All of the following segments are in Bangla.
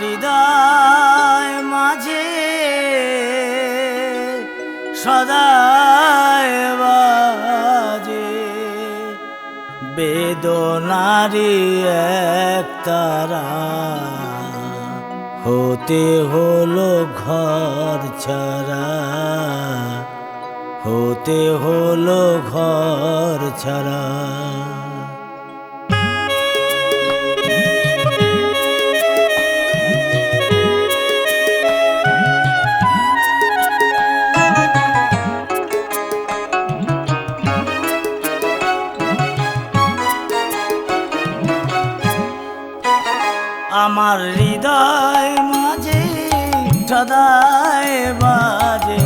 হৃদয় মাঝে সদায় বাজে। বেদনারি এক তারা হতে হলো ঘর ছাড়া। হতে হলো ঘর ছাড়া। আমার হৃদয় মাঝে সদায় বাজে।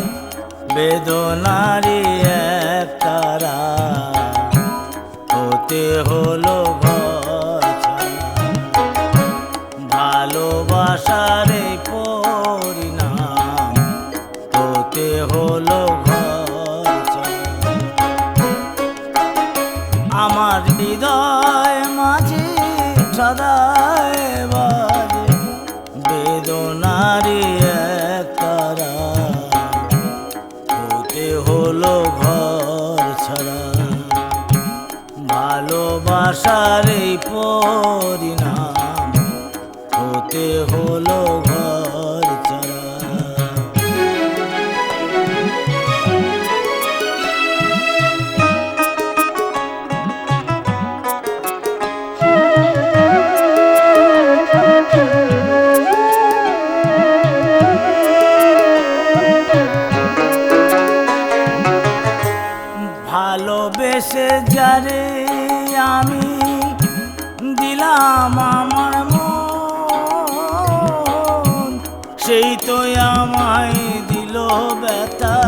বেদনারি এক হলো ঘর ছাড়া। ভালোবাসার এই পরিণাম হতে হলো ভালোবেসে যারে আমি দিলাম আমার মন। সেই তো আমায় দিল ব্যথা,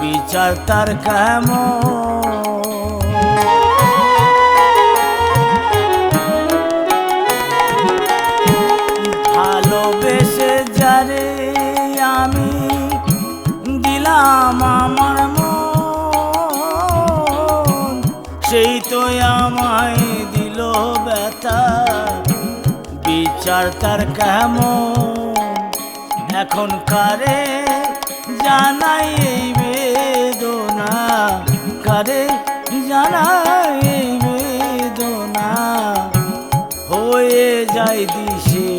বিচার তার কেমন? ভালোবেসে যারে আমি দিলাম আমার আমায় দিল ব্যথা। বিচার তার কেমন? এখন কারে জানাই এই বেদনা? কারে জানাই এই বেদনা? হয়ে যায় দিশে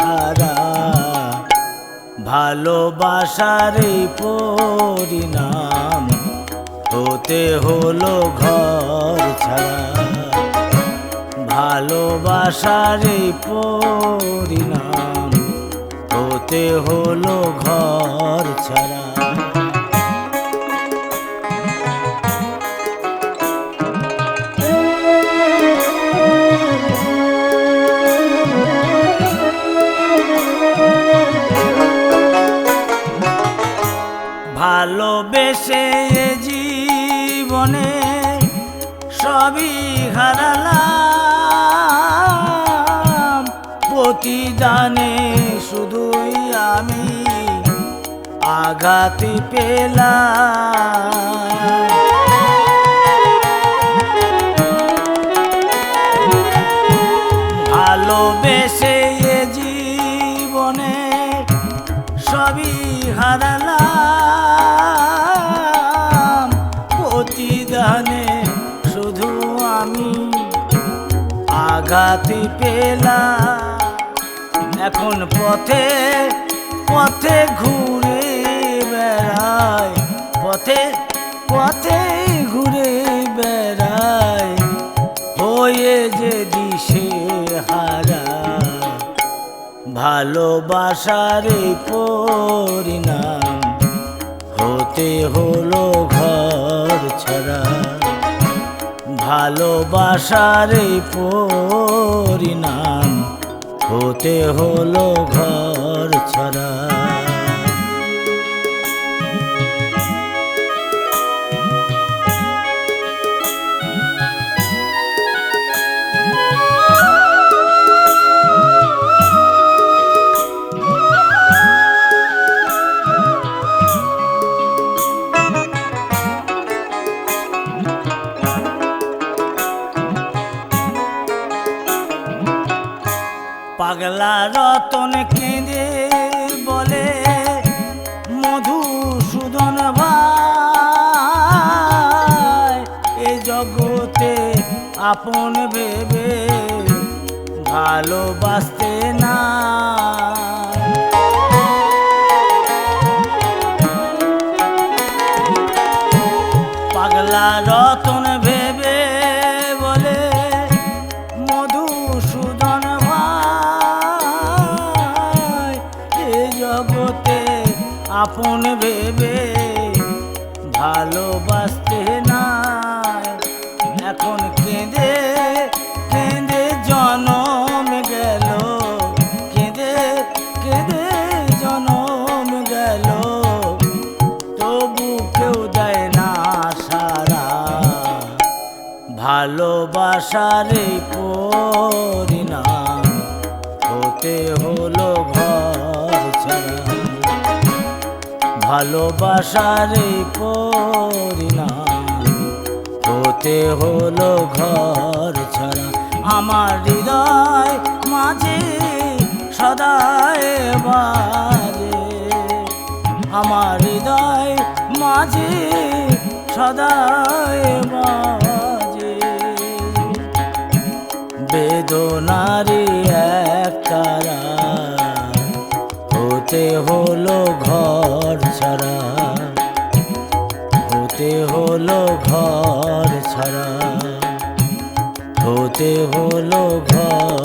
হারা। ভালোবাসার এই পরিণাম হতে হলো ঘর ছাড়া। ভালোবাসার এই পরিণাম হতে হলো ঘর ছাড়া। ভালোবেসে জীবনে সবই হারালাম। প্রতিদানে শুধুই আমি আঘাত পেলাম। ভালোবেসে এ জীবনে সবই হারালাম। প্রতিদানে শুধু আমি আঘাতি পেলাম। এখন পথে পথে ঘুরে বেড়ায় পথে পথে ঘুরে বেড়ায় হয়ে যে দিশে হারা ভালোবাসার পরিণাম, হতে হলো ঘর ছাড়া। ভালোবাসার পরিণাম। হতে হলো ঘর ছাড়া। পাগলা রতন কেঁদে বলে মধুসূদন ভাই এ জগতে আপন ভেবে ভালোবাসতে না। ভালোবাসার পরিণাম। হতে হলো ঘর ছাড়া। ভালোবাসার পরিণাম। হতে হলো ঘর ছাড়া। আমার হৃদয় মাঝে সদায় বাজে। আমার হৃদয় মাঝে সদায় বাজে। বেদনারি এক তারা। হতে হলো ঘর ছাড়া। হতে হলো ঘর ছাড়া। হতে হলো ঘর